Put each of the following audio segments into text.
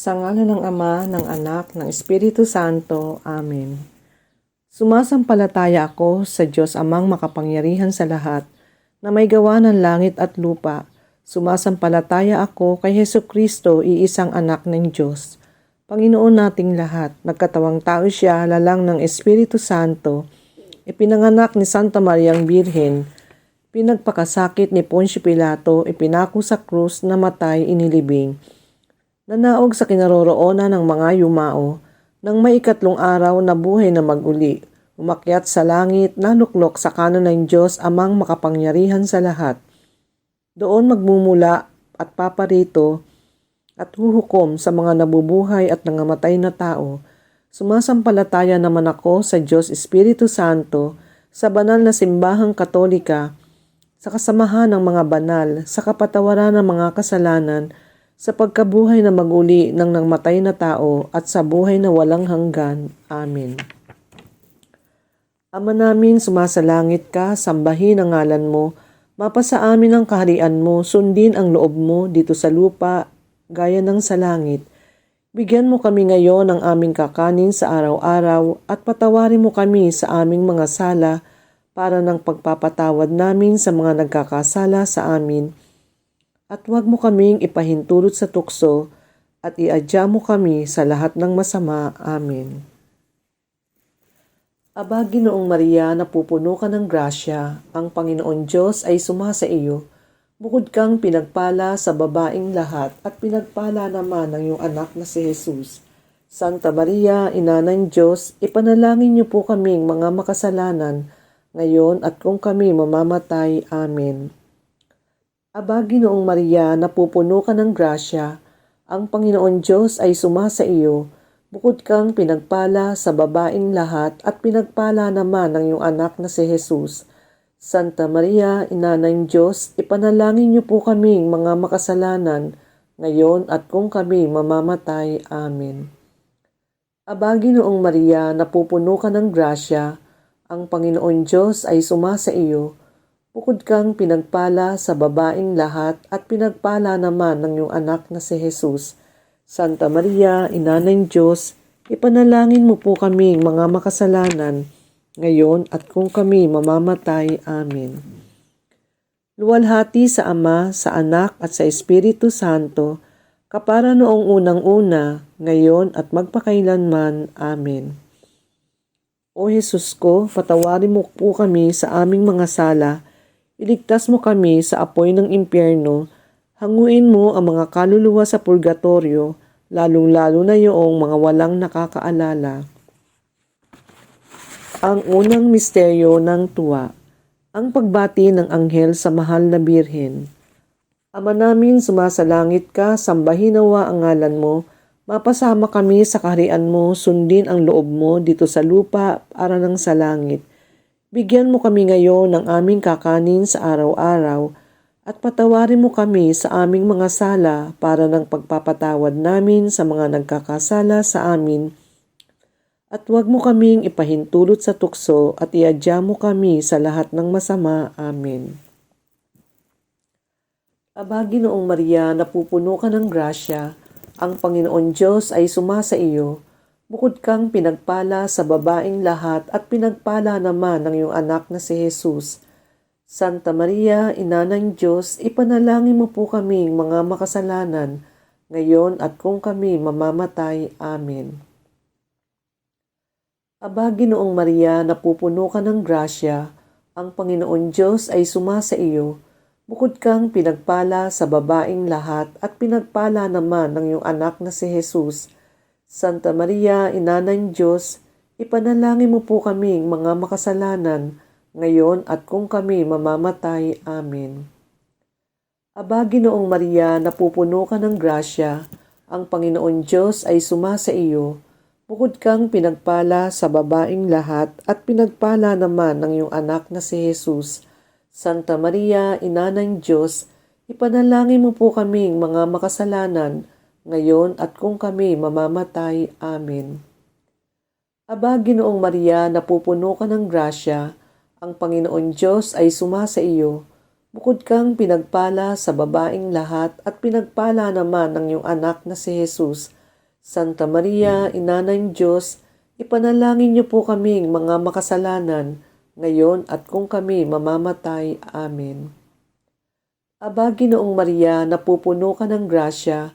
Sa ngala ng Ama, ng Anak, ng Espiritu Santo. Amen. Sumasampalataya ako sa Diyos Amang makapangyarihan sa lahat, na may gawa ng langit at lupa. Sumasampalataya ako kay Heso Kristo, iisang anak ng Diyos. Panginoon nating lahat, nagkatawang tao siya, lalang ng Espiritu Santo, ipinanganak ni Santa Mariang Birhen, pinagpakasakit ni Poncio Pilato, ipinako sa krus na matay inilibing, Nanaog sa kinaroroonan ng mga yumao, nang may ikatlong araw na buhay na maguli, umakyat sa langit, naluklok sa kanan ng Diyos amang makapangyarihan sa lahat. Doon magmumula at paparito at huhukom sa mga nabubuhay at nangamatay na tao. Sumasampalataya naman ako sa Diyos Espiritu Santo, sa banal na simbahang katolika, sa kasamahan ng mga banal, sa kapatawaran ng mga kasalanan, sa pagkabuhay na maguli ng nangmatay na tao at sa buhay na walang hanggan. Amen. Ama namin, sumasalangit ka, sambahin ang ngalan mo, mapasa amin ang kaharian mo, sundin ang loob mo dito sa lupa, gaya ng sa langit. Bigyan mo kami ngayon ng aming kakanin sa araw-araw at patawarin mo kami sa aming mga sala para ng pagpapatawad namin sa mga nagkakasala sa amin at huwag mo kaming ipahintulot sa tukso at iadya mo kami sa lahat ng masama. Amen. Aba, Ginoong Maria, napupuno ka ng grasya, ang Panginoon Diyos ay sumasa iyo. Bukod kang pinagpala sa babaing lahat at pinagpala naman ng iyong anak na si Jesus. Santa Maria, Ina ng Diyos, ipanalangin niyo po kaming mga makasalanan, ngayon at kung kami mamamatay. Amen. Aba, Ginoong Maria, napupuno ka ng grasya, ang Panginoon Diyos ay sumasa iyo, bukod kang pinagpala sa babaing lahat at pinagpala naman ng iyong anak na si Jesus. Santa Maria, Ina ng Diyos, ipanalangin niyo po kaming mga makasalanan, ngayon at kung kami mamamatay. Amen. Aba, Ginoong Maria, napupuno ka ng grasya, ang Panginoon Diyos ay sumasa iyo, Bukod kang pinagpala sa babaing lahat at pinagpala naman ng iyong anak na si Jesus. Santa Maria, Ina ng Diyos, ipanalangin mo po kami mga makasalanan, ngayon at kung kami mamamatay. Amen. Luwalhati sa Ama, sa Anak at sa Espiritu Santo, kapara noong unang-una, ngayon at magpakailanman. Amen. O Jesus ko, patawarin mo po kami sa aming mga sala, Iligtas mo kami sa apoy ng impyerno, hanguin mo ang mga kaluluwa sa purgatorio, lalong-lalo na yung mga walang nakakaalala. Ang unang misteryo ng tuwa, ang pagbati ng anghel sa mahal na birhen. Ama namin, sumasalangit ka, sambahin nawa ang ngalan mo, mapasama kami sa kaharian mo, sundin ang loob mo dito sa lupa para ng sa langit. Bigyan mo kami ngayon ng aming kakanin sa araw-araw at patawarin mo kami sa aming mga sala para ng pagpapatawad namin sa mga nagkakasala sa amin at huwag mo kaming ipahintulot sa tukso at iadya mo kami sa lahat ng masama. Amen. Aba, Ginoong Maria, napupuno ka ng grasya, ang Panginoon Diyos ay sumasa iyo, Bukod kang pinagpala sa babaing lahat at pinagpala naman ng iyong anak na si Jesus. Santa Maria, Ina ng Diyos, ipanalangin mo po kaming mga makasalanan, ngayon at kung kami mamamatay. Amen. Aba, Ginoong Maria, napupuno ka ng grasya, ang Panginoon Diyos ay sumasa iyo, bukod kang pinagpala sa babaing lahat at pinagpala naman ng iyong anak na si Jesus. Santa Maria, Ina ng Diyos, ipanalangin mo po kaming mga makasalanan, ngayon at kung kami mamamatay. Amen. Aba, Ginoong Maria, napupuno ka ng grasya, ang Panginoon Diyos ay sumasa iyo, bukod kang pinagpala sa babaing lahat at pinagpala naman ng iyong anak na si Jesus. Santa Maria, Ina ng Diyos, ipanalangin mo po kaming mga makasalanan, ngayon at kung kami mamamatay. Amen. Aba, Ginoong Maria, napupuno ka ng grasya, ang Panginoon Diyos ay sumasa iyo. Bukod kang pinagpala sa babaing lahat at pinagpala naman ng iyong anak na si Jesus. Santa Maria, Ina ng Diyos, ipanalangin niyo po kaming mga makasalanan, ngayon at kung kami mamamatay. Amen. Aba, Ginoong Maria, napupuno ka ng grasya,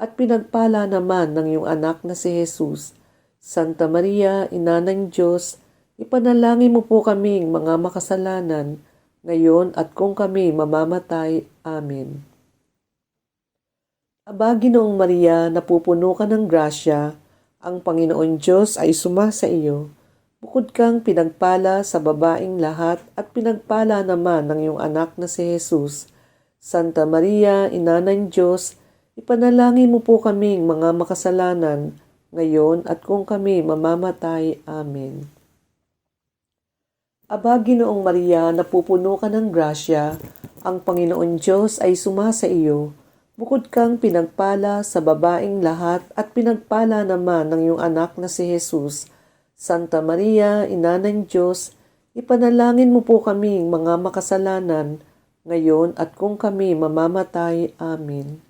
at pinagpala naman ng iyong anak na si Jesus. Santa Maria, Ina ng Diyos, ipanalangin mo po kaming mga makasalanan, ngayon at kung kami mamamatay. Amen. Aba, Ginoong Maria, napupuno ka ng grasya, ang Panginoon Diyos ay sumasa iyo. Bukod kang pinagpala sa babaing lahat at pinagpala naman ng iyong anak na si Jesus. Santa Maria, Ina ng Diyos, ipanalangin mo po kaming mga makasalanan, ngayon at kung kami mamamatay. Amen. Aba, Ginoong Maria, napupuno ka ng grasya, ang Panginoon Diyos ay sumasa iyo. Bukod kang pinagpala sa babaing lahat at pinagpala naman ng iyong anak na si Jesus. Santa Maria, Ina ng Diyos, ipanalangin mo po kaming mga makasalanan, ngayon at kung kami mamamatay. Amen.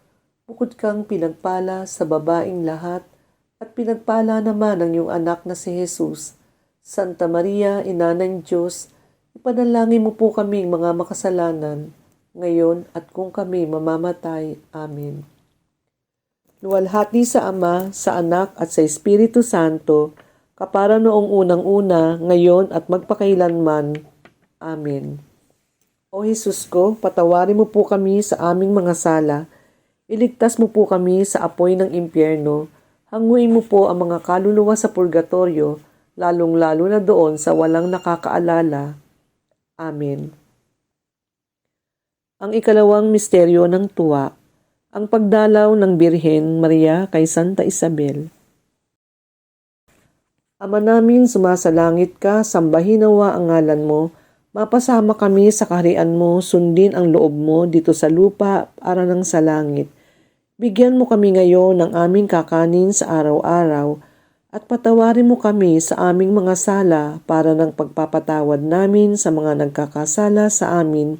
Bukod kang pinagpala sa babaing lahat, at pinagpala naman ng iyong anak na si Jesus. Santa Maria, Ina ng Diyos, ipanalangin mo po kaming mga makasalanan, ngayon at kung kami mamamatay. Amen. Luwalhati sa Ama, sa Anak at sa Espiritu Santo, kapara noong unang-una, ngayon at magpakailanman. Amen. O Jesus ko, patawarin mo po kami sa aming mga sala, iligtas mo po kami sa apoy ng impyerno, hanguin mo po ang mga kaluluwa sa purgatorio, lalong-lalo na doon sa walang nakakaalala. Amen. Ang ikalawang misteryo ng tuwa, ang pagdalaw ng Birhen Maria kay Santa Isabel. Ama namin, sumasalangit ka, sambahin nawa ang ngalan mo, mapasama kami sa kaharian mo, sundin ang loob mo dito sa lupa para ng sa langit. Bigyan mo kami ngayon ng aming kakanin sa araw-araw at patawarin mo kami sa aming mga sala para ng pagpapatawad namin sa mga nagkakasala sa amin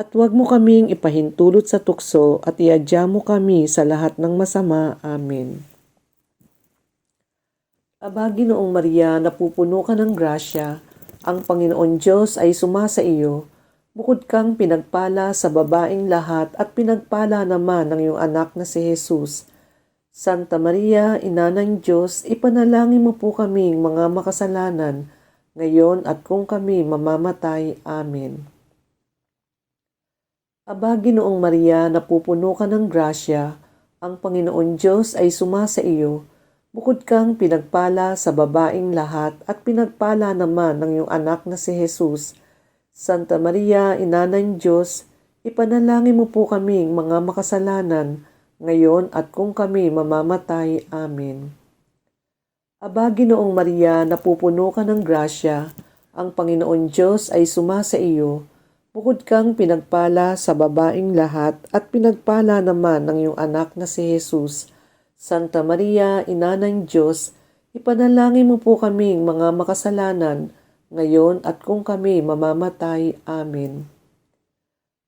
at huwag mo kaming ipahintulot sa tukso at iadya mo kami sa lahat ng masama. Amen. Aba, Ginoong Maria, napupuno ka ng grasya, ang Panginoon Diyos ay sumasa iyo. Bukod kang pinagpala sa babaing lahat at pinagpala naman ng iyong anak na si Jesus. Santa Maria, Ina ng Diyos, ipanalangin mo po kaming mga makasalanan, ngayon at kung kami mamamatay. Amen. Aba, Ginoong Maria, napupuno ka ng grasya, ang Panginoon Diyos ay sumasa iyo. Bukod kang pinagpala sa babaing lahat at pinagpala naman ng iyong anak na si Jesus. Santa Maria, Ina ng Diyos, ipanalangin mo po kaming mga makasalanan, ngayon at kung kami mamamatay. Amen. Aba, Ginoong Maria, napupuno ka ng grasya, ang Panginoon Diyos ay sumasa iyo. Bukod kang pinagpala sa babaing lahat at pinagpala naman ng iyong anak na si Jesus. Santa Maria, Ina ng Diyos, ipanalangin mo po kaming mga makasalanan, ngayon at kung kami mamamatay. Amen.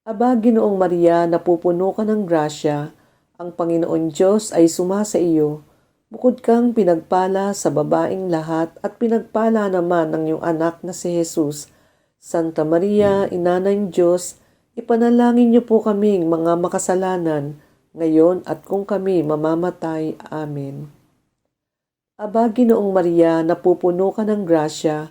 Aba, Ginoong Maria, napupuno ka ng grasya, ang Panginoon Diyos ay sumasa iyo. Bukod kang pinagpala sa babaing lahat at pinagpala naman ng iyong anak na si Jesus. Santa Maria, Ina ng Diyos, ipanalangin niyo po kaming mga makasalanan, ngayon at kung kami mamamatay. Amen. Aba, Ginoong Maria, napupuno ka ng grasya,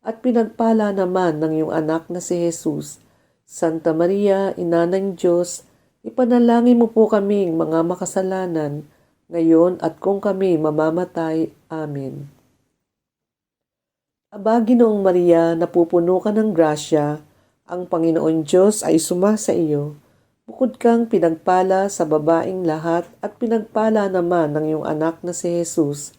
at pinagpala naman ng iyong anak na si Jesus. Santa Maria, Ina ng Diyos, ipanalangin mo po kaming mga makasalanan, ngayon at kung kami mamamatay. Amen. Aba, Ginoong Maria, napupuno ka ng grasya, ang Panginoon Diyos ay sumasa iyo. Bukod kang pinagpala sa babaing lahat at pinagpala naman ng iyong anak na si Jesus.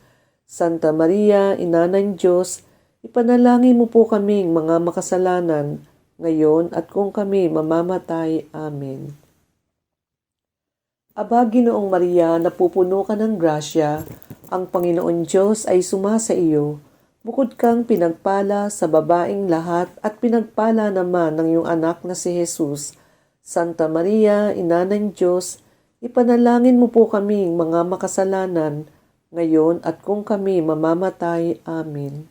Santa Maria, Ina ng Diyos, ipanalangin mo po kaming mga makasalanan, ngayon at kung kami mamamatay. Amen. Aba, Ginoong Maria, napupuno ka ng grasya, ang Panginoon Diyos ay sumasa iyo. Bukod kang pinagpala sa babaing lahat at pinagpala naman ng iyong anak na si Jesus. Santa Maria, Ina ng Diyos, ipanalangin mo po kaming mga makasalanan, ngayon at kung kami mamamatay. Amen.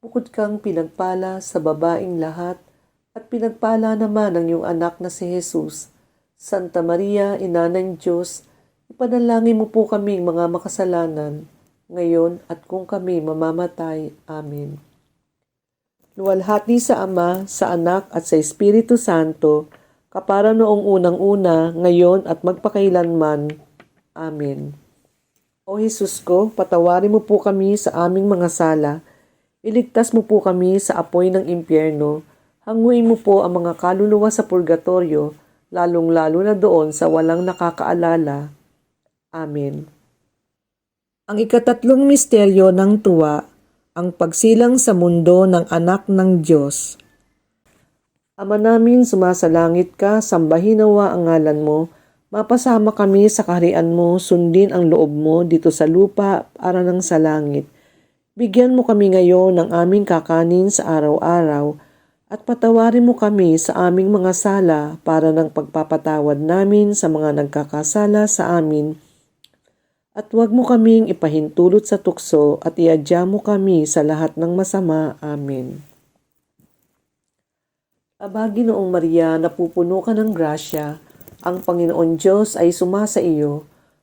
Bukod kang pinagpala sa babaing lahat at pinagpala naman ng iyong anak na si Jesus. Santa Maria, Ina ng Diyos, ipanalangin mo po kaming mga makasalanan, ngayon at kung kami mamamatay. Amen. Luwalhati sa Ama, sa Anak at sa Espiritu Santo, kapara noong unang-una, ngayon at magpakailanman. Amen. O Jesus ko, patawarin mo po kami sa aming mga sala, iligtas mo po kami sa apoy ng impyerno, hanguin mo po ang mga kaluluwa sa purgatorio, lalong-lalo na doon sa walang nakakaalala. Amen. Ang ikatatlong misteryo ng tuwa, ang pagsilang sa mundo ng anak ng Diyos. Ama namin, sumasalangit ka, sambahin nawa ang ngalan mo, mapasama kami sa kaharian mo, sundin ang loob mo dito sa lupa para ng sa langit. Bigyan mo kami ngayon ng aming kakanin sa araw-araw, at patawarin mo kami sa aming mga sala para ng pagpapatawad namin sa mga nagkakasala sa amin. At huwag mo kaming ipahintulot sa tukso at iadya mo kami sa lahat ng masama. Amen. Aba, Ginoong Maria, napupuno ka ng grasya, ang Panginoon Diyos ay sumasa iyo.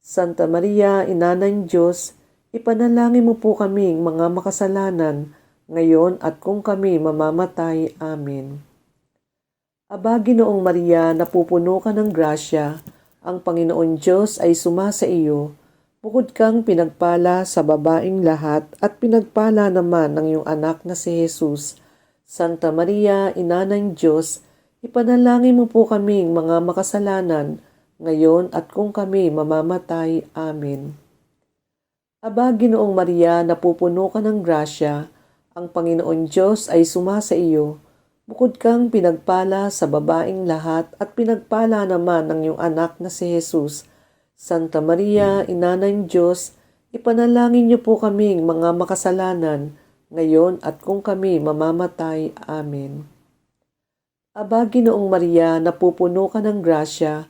Santa Maria, Ina ng Diyos, ipanalangin mo po kaming mga makasalanan, ngayon at kung kami mamamatay. Amen. Aba, Ginoong Maria, napupuno ka ng grasya, ang Panginoon Diyos ay sumasa iyo. Bukod kang pinagpala sa babaing lahat at pinagpala naman ng iyong anak na si Jesus. Santa Maria, Ina ng Diyos, ipanalangin mo po kaming mga makasalanan, ngayon at kung kami mamamatay. Amen. Aba, Ginoong Maria, napupuno ka ng grasya, ang Panginoon Diyos ay sumasa iyo. Bukod kang pinagpala sa babaing lahat at pinagpala naman ng iyong anak na si Jesus. Santa Maria, Ina ng Diyos, ipanalangin niyo po kaming mga makasalanan, ngayon at kung kami mamamatay. Amen. Aba, Ginoong Maria, napupuno ka ng grasya,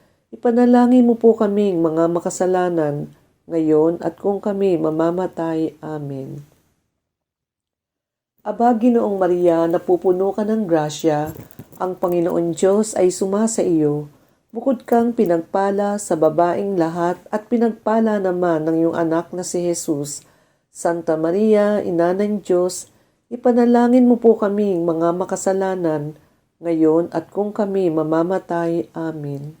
ipanalangin mo po kaming mga makasalanan, ngayon at kung kami mamamatay. Amen. Aba, Ginoong Maria, napupuno ka ng grasya, ang Panginoon Diyos ay sumasa iyo. Bukod kang pinagpala sa babaing lahat at pinagpala naman ng iyong anak na si Jesus. Santa Maria, Ina ng Diyos, ipanalangin mo po kaming mga makasalanan, ngayon at kung kami mamamatay. Amen.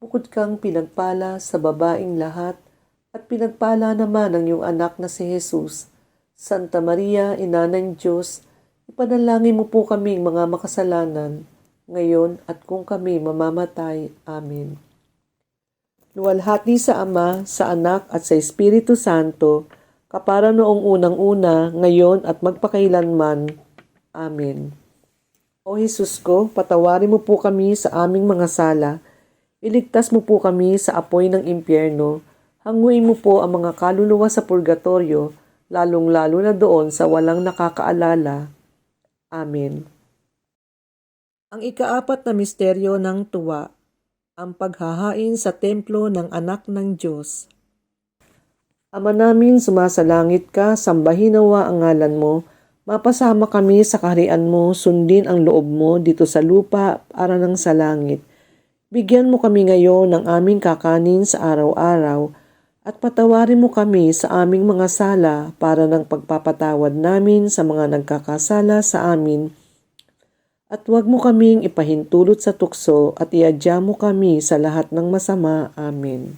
Bukod kang pinagpala sa babaing lahat at pinagpala naman ng iyong anak na si Jesus. Santa Maria, Ina ng Diyos, ipanalangin mo po kaming mga makasalanan, ngayon at kung kami mamamatay. Amen. Luwalhati sa Ama, sa Anak at sa Espiritu Santo, kapara noong unang-una, ngayon at magpakailanman. Amen. O Jesus ko, patawarin mo po kami sa aming mga sala, iligtas mo po kami sa apoy ng impyerno, hanguin mo po ang mga kaluluwa sa purgatorio, lalong-lalo na doon sa walang nakakaalala. Amen. Ang ikaapat na misteryo ng tuwa, ang paghahain sa templo ng anak ng Diyos. Ama namin, sumasalangit ka, sambahin nawa ang ngalan mo, mapasama kami sa kaharian mo, sundin ang loob mo dito sa lupa para ng sa langit. Bigyan mo kami ngayon ng aming kakanin sa araw-araw, at patawarin mo kami sa aming mga sala para ng pagpapatawad namin sa mga nagkakasala sa amin. At huwag mo kaming ipahintulot sa tukso at iadya mo kami sa lahat ng masama. Amen.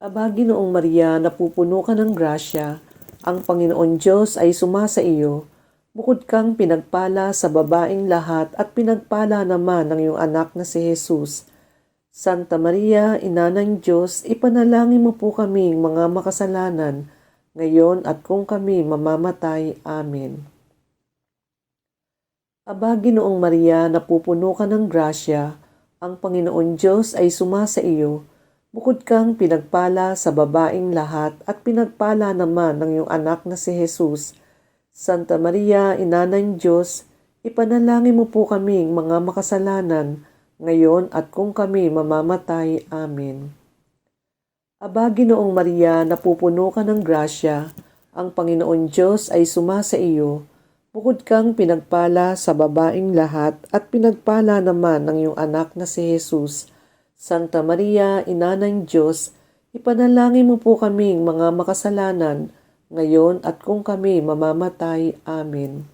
Aba, Ginoong Maria, napupuno ka ng grasya, ang Panginoon Diyos ay sumasa iyo. Bukod kang pinagpala sa babaing lahat at pinagpala naman ng iyong anak na si Jesus. Santa Maria, Ina ng Diyos, ipanalangin mo po kaming mga makasalanan, ngayon at kung kami mamamatay. Amen. Aba, Ginoong Maria, napupuno ka ng grasya, ang Panginoon Diyos ay sumasa iyo. Bukod kang pinagpala sa babaing lahat at pinagpala naman ng iyong anak na si Jesus. Santa Maria, Ina ng Diyos, ipanalangin mo po kaming mga makasalanan, ngayon at kung kami mamamatay. Amen. Aba, Ginoong Maria, napupuno ka ng grasya, ang Panginoon Diyos ay sumasa iyo. Bukod kang pinagpala sa babaing lahat at pinagpala naman ng iyong anak na si Jesus. Santa Maria, Ina ng Diyos, ipanalangin mo po kaming mga makasalanan, ngayon at kung kami mamamatay. Amen.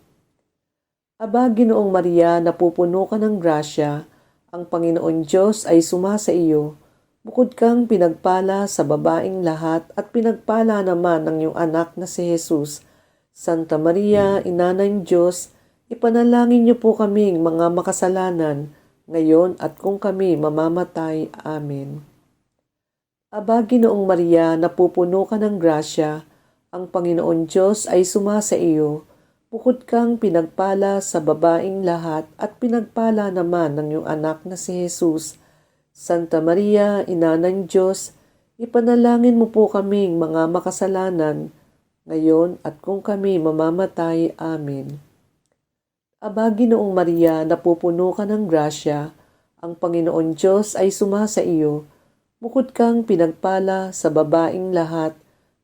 Aba, Ginoong Maria, napupuno ka ng grasya, ang Panginoon Diyos ay sumasa iyo. Bukod kang pinagpala sa babaing lahat at pinagpala naman ng iyong anak na si Jesus. Santa Maria, Ina ng Diyos, ipanalangin niyo po kaming mga makasalanan, ngayon at kung kami mamamatay. Amen. Aba, Ginoong Maria, napupuno ka ng grasya, ang Panginoon Diyos ay sumasa iyo. Bukod kang pinagpala sa babaing lahat at pinagpala naman ng iyong anak na si Jesus. Santa Maria, Ina ng Diyos, ipanalangin mo po kaming mga makasalanan, ngayon at kung kami mamamatay. Amen. Aba, Ginoong Maria, napupuno ka ng grasya, ang Panginoon Diyos ay sumasa iyo. Bukod kang pinagpala sa babaing lahat,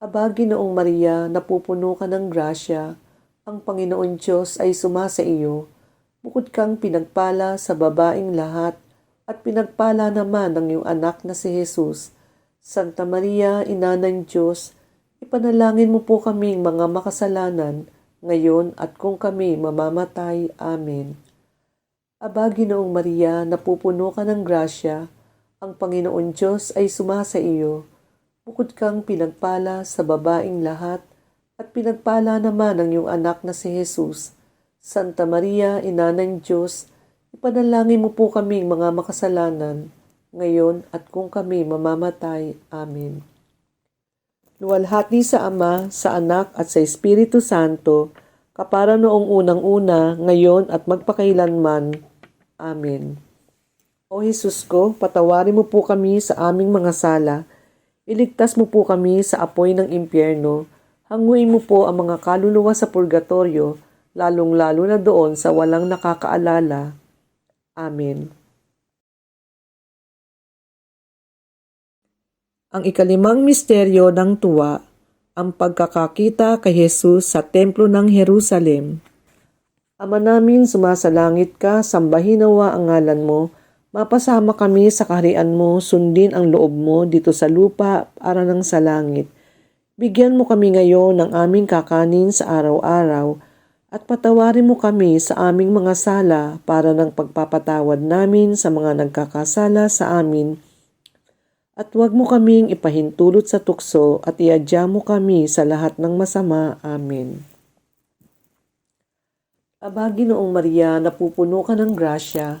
Aba, Ginoong Maria, napupuno ka ng grasya, ang Panginoon Diyos ay sumasa iyo. Bukod kang pinagpala sa babaing lahat, at pinagpala naman ng iyong anak na si Jesus. Santa Maria, Ina ng Diyos, ipanalangin mo po kaming mga makasalanan, ngayon at kung kami mamamatay. Amen. Aba, Ginoong Maria, napupuno ka ng grasya, ang Panginoon Diyos ay sumasa iyo. Bukod kang pinagpala sa babaing lahat, at pinagpala naman ng iyong anak na si Jesus. Santa Maria, Ina ng Diyos, ipanalangin mo po kaming mga makasalanan, ngayon at kung kami mamamatay. Amen. Luwalhati sa Ama, sa Anak at sa Espiritu Santo, kapara noong unang-una, ngayon at magpakailanman. Amen. O Jesus ko, patawarin mo po kami sa aming mga sala. Iligtas mo po kami sa apoy ng impyerno. Hanguin mo po ang mga kaluluwa sa purgatorio, lalong-lalo na doon sa walang nakakaalala. Amen. Ang ikalimang misteryo ng tuwa, ang pagkakakita kay Jesus sa Templo ng Jerusalem. Ama namin, sumasalangit ka, sambahin nawa ang ngalan mo, mapasama kami sa kaharian mo, sundin ang loob mo dito sa lupa para ng sa langit. Bigyan mo kami ngayon ng aming kakanin sa araw-araw, at patawarin mo kami sa aming mga sala para ng pagpapatawad namin sa mga nagkakasala sa amin, at huwag mo kaming ipahintulot sa tukso at iadya mo kami sa lahat ng masama. Amen. Aba, Ginoong Maria, napupuno ka ng grasya,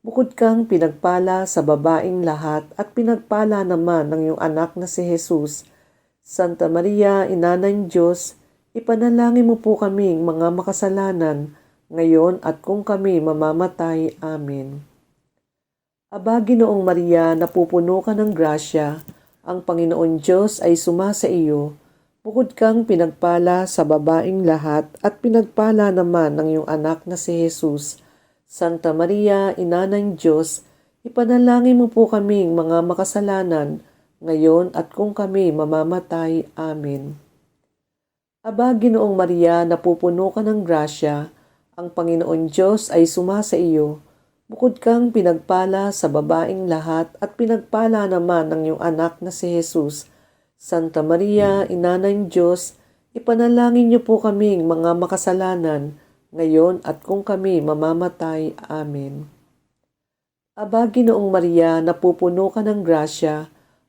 Bukod kang pinagpala sa babaing lahat at pinagpala naman ng iyong anak na si Jesus. Santa Maria, Ina ng Diyos, ipanalangin mo po kaming mga makasalanan, ngayon at kung kami mamamatay. Amen. Aba, Ginoong Maria, napupuno ka ng grasya, ang Panginoon Diyos ay sumasa iyo. Bukod kang pinagpala sa babaing lahat at pinagpala naman ng iyong anak na si Jesus. Santa Maria, Ina ng Diyos, ipanalangin mo po kaming mga makasalanan, ngayon at kung kami mamamatay. Amen. Aba, Ginoong Maria, napupuno ka ng grasya, ang Panginoon Diyos ay sumasa iyo. Bukod kang pinagpala sa babaing lahat at pinagpala naman ng iyong anak na si Jesus. Santa Maria, Ina ng Diyos, ipanalangin niyo po kaming mga makasalanan, ngayon at kung kami mamamatay. Amen. Aba, Ginoong Maria, napupuno ka ng grasya,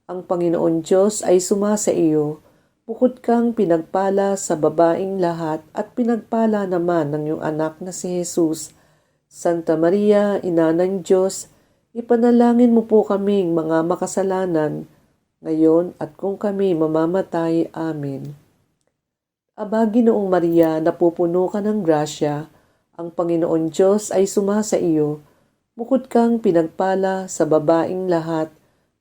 ang Panginoon Diyos ay sumasa iyo. Bukod kang pinagpala sa babaing lahat at pinagpala naman ng iyong anak na si Jesus. Santa Maria, Ina ng Diyos, ipanalangin mo po kaming mga makasalanan, ngayon at kung kami mamamatay. Amen. Aba, Ginoong Maria, napupuno ka ng grasya, ang Panginoon Diyos ay sumasa iyo. Bukod kang pinagpala sa babaing lahat,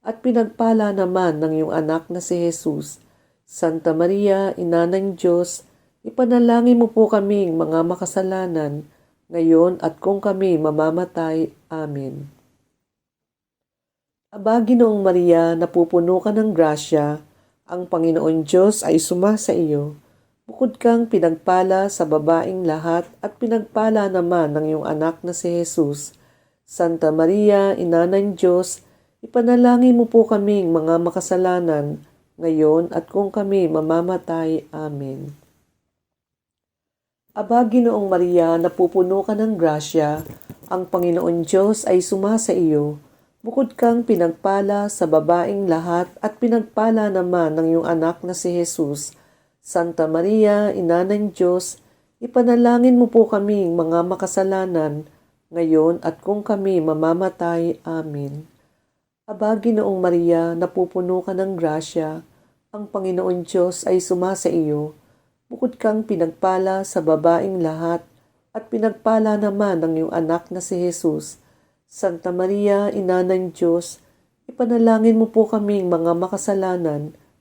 at pinagpala naman ng iyong anak na si Jesus. Santa Maria, Ina ng Diyos, ipanalangin mo po kaming mga makasalanan, ngayon at kung kami mamamatay. Amen. Aba, Ginoong Maria, napupuno ka ng grasya, ang Panginoon Diyos ay sumasa iyo. Bukod kang pinagpala sa babaing lahat at pinagpala naman ng iyong anak na si Jesus. Santa Maria, Ina ng Diyos, ipanalangin mo po kaming mga makasalanan, ngayon at kung kami mamamatay. Amen. Aba, Ginoong Maria, napupuno ka ng grasya, ang Panginoon Diyos ay sumasa iyo. Bukod kang pinagpala sa babaing lahat at pinagpala naman ng iyong anak na si Jesus. Santa Maria, Ina ng Diyos, ipanalangin mo po kaming mga makasalanan, ngayon at kung kami mamamatay. Amen. Aba, Ginoong Maria, napupuno ka ng grasya, ang Panginoon Diyos ay sumasa iyo. Bukod kang pinagpala sa babaing lahat at pinagpala naman ng iyong anak na si Jesus. Santa Maria, Ina ng Diyos, ipanalangin mo po kaming mga makasalanan,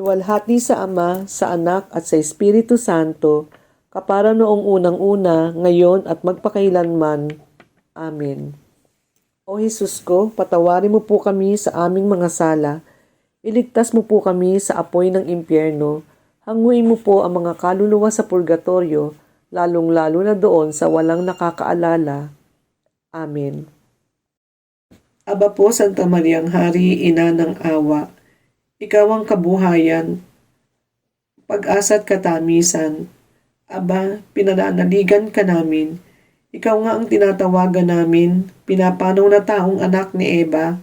Luwalhati sa Ama, sa Anak at sa Espiritu Santo, kapara noong unang-una, ngayon at magpakailanman. Amen. O Jesus ko, patawarin mo po kami sa aming mga sala. Iligtas mo po kami sa apoy ng impyerno. Hanguin mo po ang mga kaluluwa sa purgatorio, lalong-lalo na doon sa walang nakakaalala. Amen. Aba po, Santa Mariang Hari, Ina ng Awa, Ikaw ang kabuhayan, pag-asa at katamisan. Aba, pinananaligan ka namin. Ikaw nga ang tinatawagan namin, pinapanaw na taong anak ni Eva.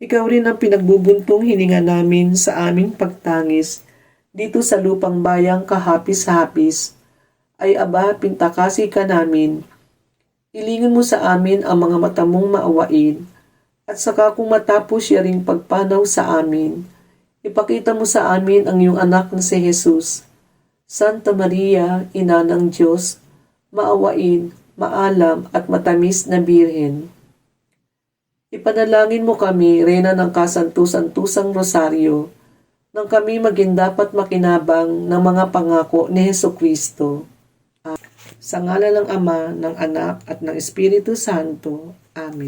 Ikaw rin ang pinagbubuntong hininga namin sa aming pagtangis dito sa lupang bayang kahapis-hapis. Ay aba, pintakasi ka namin. Ilingin mo sa amin ang mga mata mong maawain at saka kung matapos siya ring pagpanaw sa amin, ipakita mo sa amin ang iyong anak na si Jesus. Santa Maria, Ina ng Diyos, maawain, maalam at matamis na Birhen. Ipanalangin mo kami, Reyna ng Kasantusan-tusang Rosaryo, nang kami maging dapat makinabang ng mga pangako ni Heso Kristo. Sa ngala ng Ama, ng Anak at ng Espiritu Santo. Amen.